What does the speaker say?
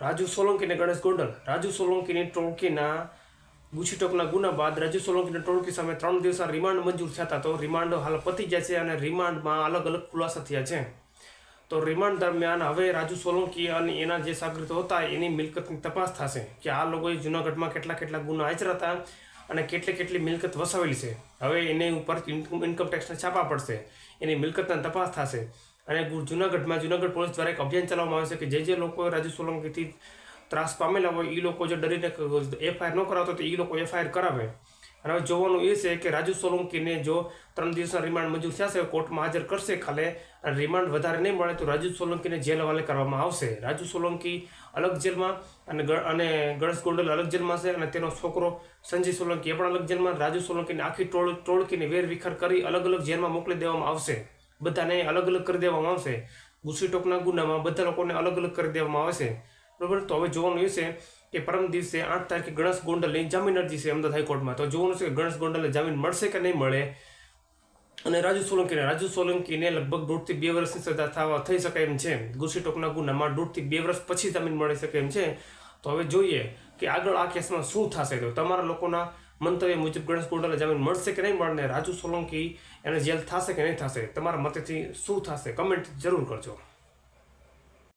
રાજુ સોલંકી અને ગણેશ ગોંડલ, રાજુ સોલંકીની ટોળકીના ગુછીટોકના ગુના બાદ રાજુ સોલંકીની ટોળકી સામે ત્રણ દિવસના રિમાન્ડ મંજૂર થયા હતા. તો રિમાન્ડ હાલ પતી જાય છે અને રિમાન્ડમાં અલગ અલગ ખુલાસા થયા છે. તો રિમાન્ડ દરમિયાન હવે રાજુ સોલંકી અને એના જે સાગરીતો હતા, એની મિલકતની તપાસ થશે કે આ લોકોએ જૂનાગઢમાં કેટલા કેટલા ગુના આચર્યા હતા અને કેટલી કેટલી મિલકત વસાવેલી છે. હવે એની ઉપર ઇન્કમ ટેક્સના છાપા પડશે. એની મિલકતના તપાસ થશે. અને જૂનાગઢમાં જૂનાગઢ પોલીસ દ્વારા એક અભિયાન ચલાવવામાં આવે છે કે જે જે લોકો રાજુ સોલંકીથી ત્રાસ પામેલા હોય એ લોકો જો ડરીને એફઆઈઆર ન કરાવતો તો એ લોકો એફઆઈઆર કરાવે. અને હવે જોવાનું એ છે કે રાજુ સોલંકીને જો ત્રણ દિવસના રિમાન્ડ મંજૂર થશે કોર્ટમાં હાજર કરશે ખાલે, અને રિમાન્ડ વધારે નહીં મળે તો રાજુ સોલંકીને જેલ હવાલે કરવામાં આવશે. રાજુ સોલંકી અલગ જેલમાં અને અને ગણેશ ગોંડલ અલગ જેલમાં છે અને તેનો છોકરો સંજય સોલંકી એ પણ અલગ જેલમાં. રાજુ સોલંકીને આખી ટોળ ટોળકીને વેર વિખર કરી અલગ અલગ જેલમાં મોકલી દેવામાં આવશે. બધાને અલગ અલગ કરી દેવામાં આવશે. ગુસ્સીટોકના ગુનામાં બધા લોકોને અલગ અલગ કરી દેવામાં આવશે. બરાબર? તો હવે જોવાનું એ છે કે પરમ દિવસે આઠ તારીખે ગણેશ ગોંડલની જામીન અરજી છે અમદાવાદ હાઈકોર્ટમાં. તો જોવાનું છે કે ગણેશ ગોંડલને જામીન મળશે કે નહીં મળે? અને રાજુ સોલંકીને રાજુ સોલંકીને લગભગ દોઢથી બે વર્ષની સજા થવા થઈ શકે એમ છે. ગુસ્સીટોકના ગુનામાં દોઢથી બે વર્ષ પછી જામીન મળી શકે એમ છે. તો હવે જોઈએ કે આગળ આ કેસમાં શું થશે? તો તમારા લોકોના મંતવ્ય મુજબ ગણેશ ગોંડલને જામીન મળશે કે નહીં મળે રાજુ સોલંકી એને જેલ થશે કે નહીં થશે? તમારા મતેથી શું થશે? કમેન્ટ જરૂર કરજો.